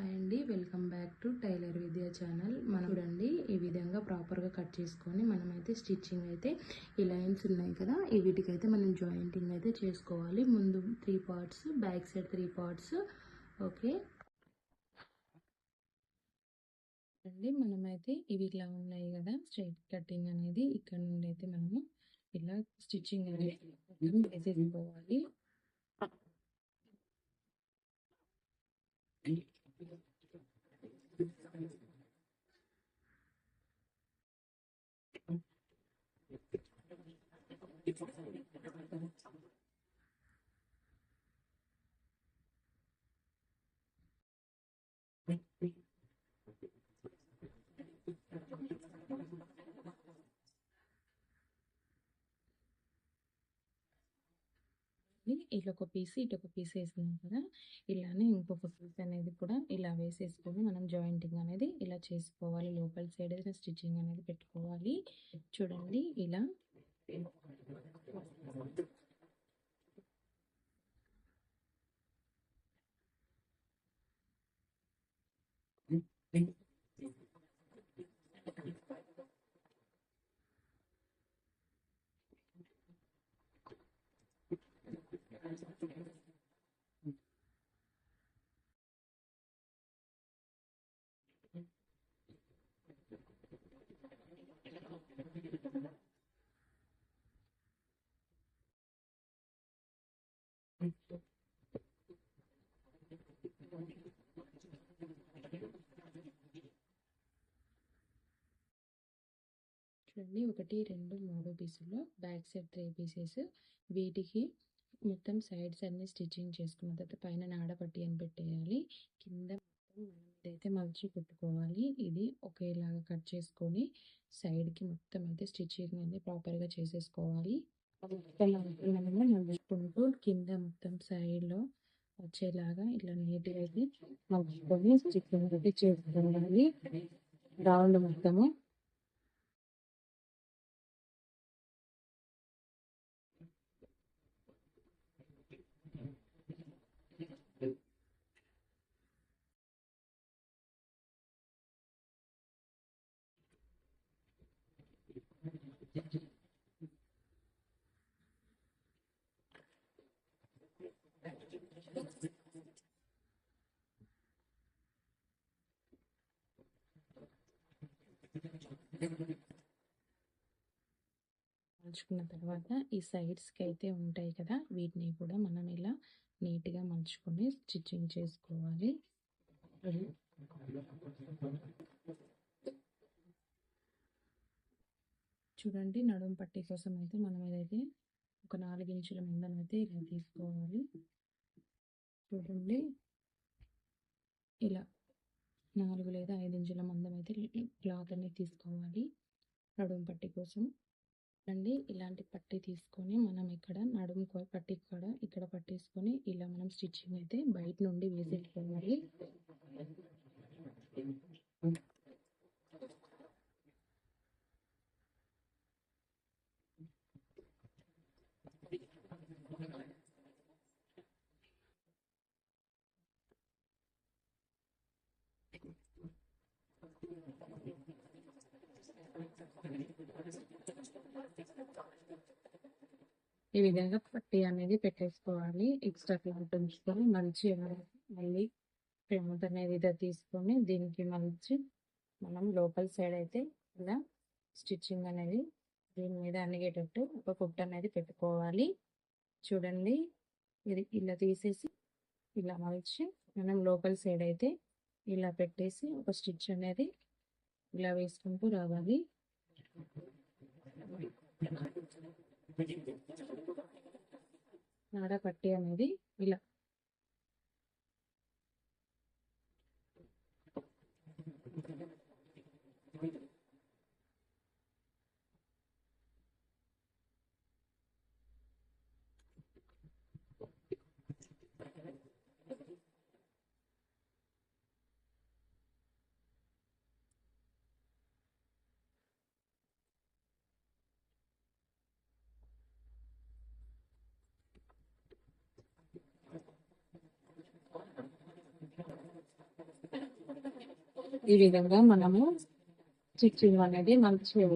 Hi అండి welcome back to tailor Vidya channel. మనం చూడండి ఈ విధంగా ప్రాపర్గా కట్ చేసుకొని మనమైతే స్టిచ్చింగ్ అయితే ఈ లైన్స్ ఉన్నాయి కదా ఈ వీటికైతే మనం జాయింటింగ్ అయితే చేసుకోవాలి. ముందు three parts back side three parts okay అండి మనమైతే ఇవి ఇలా ఉన్నాయి కదా స్ట్రైట్ కటింగ్ అనేది. ఇక్కడ నుండి అయితే మనము ఇలా స్టిచ్చింగ్ అనేది వేసేసుకోవాలి ఇట్లా ఒక పీస్ ఇటు ఒక పీస్ వేసినాం కదా. ఇలానే ఇంకొక పీస్ అనేది కూడా ఇలా వేసేసుకొని మనం జాయింటింగ్ అనేది ఇలా చేసుకోవాలి. లోపల సైడ్ స్టిచ్చింగ్ అనేది పెట్టుకోవాలి. చూడండి ఇలా Thank you. చూడండి ఒకటి రెండు మూడు పీసుల్లో బ్యాక్ సైడ్ త్రీ పీసెస్. వీటికి మొత్తం సైడ్స్ అన్ని స్టిచ్చింగ్ చేసుకున్న తర్వాత పైన నాడపట్టి అని పెట్టేయాలి. కింద మొత్తం మనం ఇదైతే మలిచి పెట్టుకోవాలి. ఇది ఒకేలాగా కట్ చేసుకొని సైడ్కి మొత్తం అయితే స్టిచ్చింగ్ అనేది ప్రాపర్గా చేసేసుకోవాలి. కింద మొత్తం సైడ్లో వచ్చేలాగా ఇట్లా నీట్గా అయితే మలుచుకొని చికెన్ అయితే చేసుకోవాలి రౌండ్ మొత్తము. మలుచుకున్న తర్వాత ఈ సైడ్స్కి అయితే ఉంటాయి కదా వీటిని కూడా మనం ఇలా నీట్గా మలుచుకొని స్టిచ్చింగ్ చేసుకోవాలి. చూడండి నడుము పట్టీ కోసం అయితే మనం ఏదైతే ఒక నాలుగు ఇంచుల ముందనైతే ఇలా తీసుకోవాలి. చూడండి ఇలా నాలుగు లేదా ఐదు ఇంచుల మందం అయితే క్లాత్ అనేది తీసుకోవాలి. నడుము పట్టి కోసం. అండి ఇలాంటి పట్టీ తీసుకొని మనం ఇక్కడ నడుము పట్టి కూడా ఇక్కడ పట్టేసుకొని ఇలా మనం స్టిచ్చింగ్ అయితే బయట నుండి వేసేసుకోవాలి ఈ విధంగా పట్టి అనేది పెట్టేసుకోవాలి. ఎక్స్ట్రా క్లాత్ ఉంచుకొని మంచిగా మళ్ళీ క్లాత్ అనేది తీసుకొని దీనికి మంచి మనం లోపల సైడ్ అయితే ఇలా స్టిచ్చింగ్ అనేది దీని మీద అనిగేటట్టు ఒక కుట్ అనేది పెట్టుకోవాలి. చూడండి ఇది ఇలా తీసేసి ఇలా మలిచి మనం లోపల సైడ్ అయితే ఇలా పెట్టేసి ఒక స్టిచ్ అనేది ఇలా వేసుకుంటూ రావాలి. నాడ పట్టి అనేది ఇలా ఈ విధంగా మనము స్టిచ్చింగ్ అనేది మంచిగా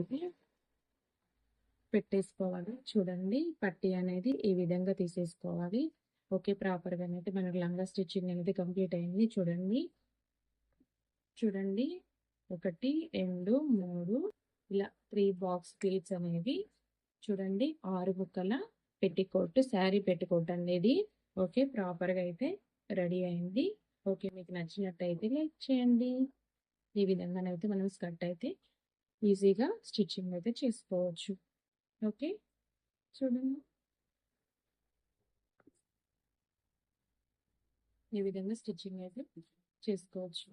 పెట్టేసుకోవాలి. చూడండి పట్టి అనేది ఈ విధంగా తీసేసుకోవాలి. ఓకే ప్రాపర్గా అనేది మనకు లంగా స్టిచ్చింగ్ అనేది కంప్లీట్ అయింది. చూడండి చూడండి. ఒకటి రెండు మూడు ఇలా త్రీ బాక్స్ ప్లేట్స్ అనేవి చూడండి ఆరు ముక్కల పెట్టికోట్ శారీ పెట్టికోట్ అనేది. ఓకే ప్రాపర్గా అయితే రెడీ అయింది. ఓకే మీకు నచ్చినట్టయితే లైక్ చేయండి. ఈ విధంగానైతే మనం స్కర్ట్ అయితే ఈజీగా స్టిచ్చింగ్ అయితే చేసుకోవచ్చు. ఓకే? చూడండి. ఈ విధంగా స్టిచ్చింగ్ అయితే చేసుకోవచ్చు.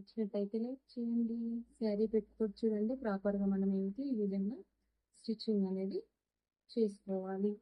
వచ్చినట్టయితే లైక్ చేయండి. శారీ పెట్టుకోవచ్చు చూడండి ప్రాపర్గా మనం ఏంటి ఈ విధంగా స్టిచ్చింగ్ అనేది చేసుకోవాలి.